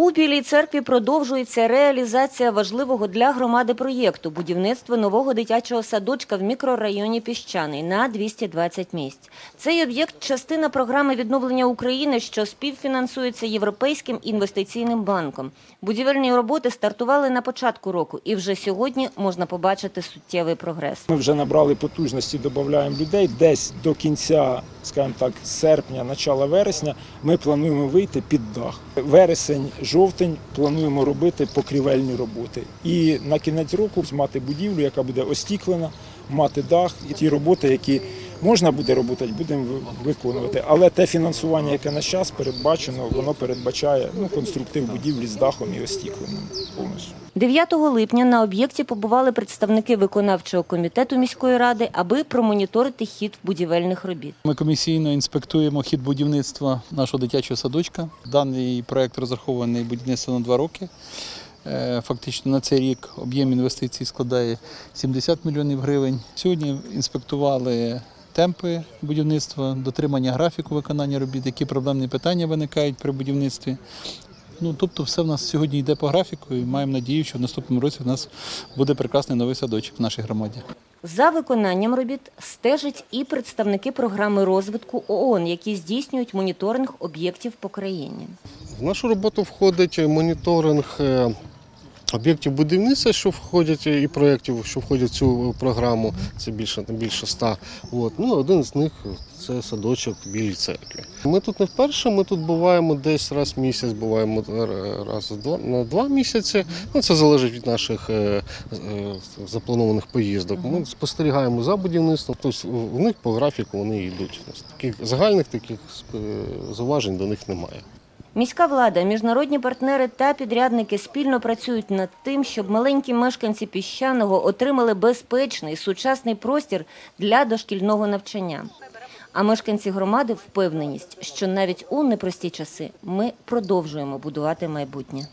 У Білій церкві продовжується реалізація важливого для громади проєкту будівництво нового дитячого садочка в мікрорайоні Піщаний на 220 місць. Цей об'єкт частина програми відновлення України, що співфінансується Європейським інвестиційним банком. Будівельні роботи стартували на початку року, і вже сьогодні можна побачити суттєвий прогрес. Ми вже набрали потужності, додаємо людей. Десь до кінця, скажімо так, серпня, начала вересня, ми плануємо вийти під дах. Вересень, жовтень плануємо робити покрівельні роботи. І на кінець року мати будівлю, яка буде остіклена, мати дах і ті роботи, які можна буде робити, будемо виконувати. Але те фінансування, яке на час передбачено, воно передбачає ну, конструктив будівлі з дахом і остікленим повністю. 9 липня на об'єкті побували представники виконавчого комітету міської ради, аби промоніторити хід будівельних робіт. Ми комісійно інспектуємо хід будівництва нашого дитячого садочка. Даний проект розрахований будівництво на два роки. Е, Фактично на цей рік об'єм інвестицій складає 70 мільйонів гривень. Сьогодні інспектували темпи будівництва, дотримання графіку виконання робіт, які проблемні питання виникають при будівництві. Ну, тобто, все в нас сьогодні йде по графіку, і маємо надію, що в наступному році в нас буде прекрасний новий садочок в нашій громаді. За виконанням робіт стежать і представники програми розвитку ООН, які здійснюють моніторинг об'єктів по країні. В нашу роботу входить моніторинг е, об'єктів будівництва, що входять, і проєктів, що входять в цю програму. Це більше більше ста. От. Ну, один з них це садочок Білій церкві. Ми тут не вперше, ми тут буваємо десь раз в місяць, буваємо раз на два місяці. Ну, це залежить від наших е, е, запланованих поїздок. Ми спостерігаємо за будівництвом. Тобто в них по графіку вони йдуть. Таких загальних таких е, зауважень до них немає. Міська влада, міжнародні партнери та підрядники спільно працюють над тим, щоб маленькі мешканці піщаного отримали безпечний сучасний простір для дошкільного навчання. А мешканці громади впевненість, що навіть у непрості часи ми продовжуємо будувати майбутнє.